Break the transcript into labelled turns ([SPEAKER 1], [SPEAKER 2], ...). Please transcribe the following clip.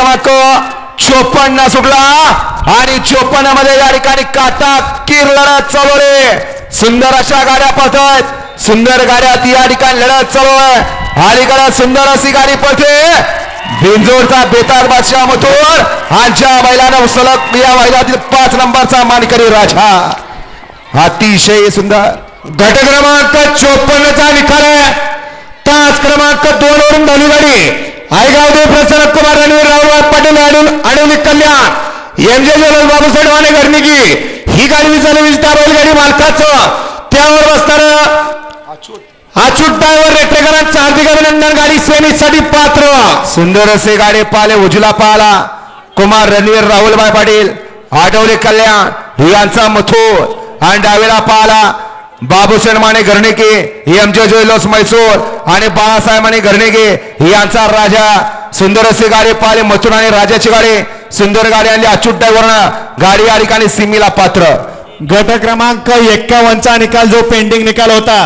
[SPEAKER 1] क्रमांक चोपन्न सुटला आणि चोपन्नमध्ये या ठिकाणी काटा किर लढत चालू आहे. सुंदर अशा गाड्या पळतात सुंदर गाड्यात या ठिकाणी लढत चालू आहे. अलीकडे सुंदर अशी गाडी पळते. बिंजोरचा बेतार बादशाह मथुर आजच्या बैलानं सलग या बैलातील पाच नंबरचा मानकरी राजा. अतिशय सुंदर.
[SPEAKER 2] गट क्रमांक चोपन्नचा निकाल आहे. तास क्रमांक दोन वरून धनी गाडी आयगाव देव प्रसन्न कुमार रणवीर सार्वजनिक कल्याण एम जे ज्वेलर्स बाबूसाहेब वानेकरनी की ही गाडी विचारली त्या बैलगाडी मालकाचं. त्यावर बसताना अचूक ड्रायव्हर रेटेकरांचं हार्दिक अभिनंदन गाडी सेमीसाठी पात्र.
[SPEAKER 1] सुंदर असे गाडी पाले उजला पाला कुमार रणवीर राहुलभाई पाटील आठवले कल्याण यांचा मथूर आणि डावेला पाला. बाबूसेन माने घरणेके एम आमच्या ज्वेलर्स मैसूर आणि बाळासाहेब माने घरणेके यांचा राजा सुंदर असे गाडी पाले मथुर आणि राजाची गाडी सुंदर गाडी आणली अच्युत ड्रायव्हरनं गाडी या ठिकाणी सिमीला पात्र.
[SPEAKER 2] गट क्रमांक एक्कावनचा निकाल जो पेंडिंग निकाल होता.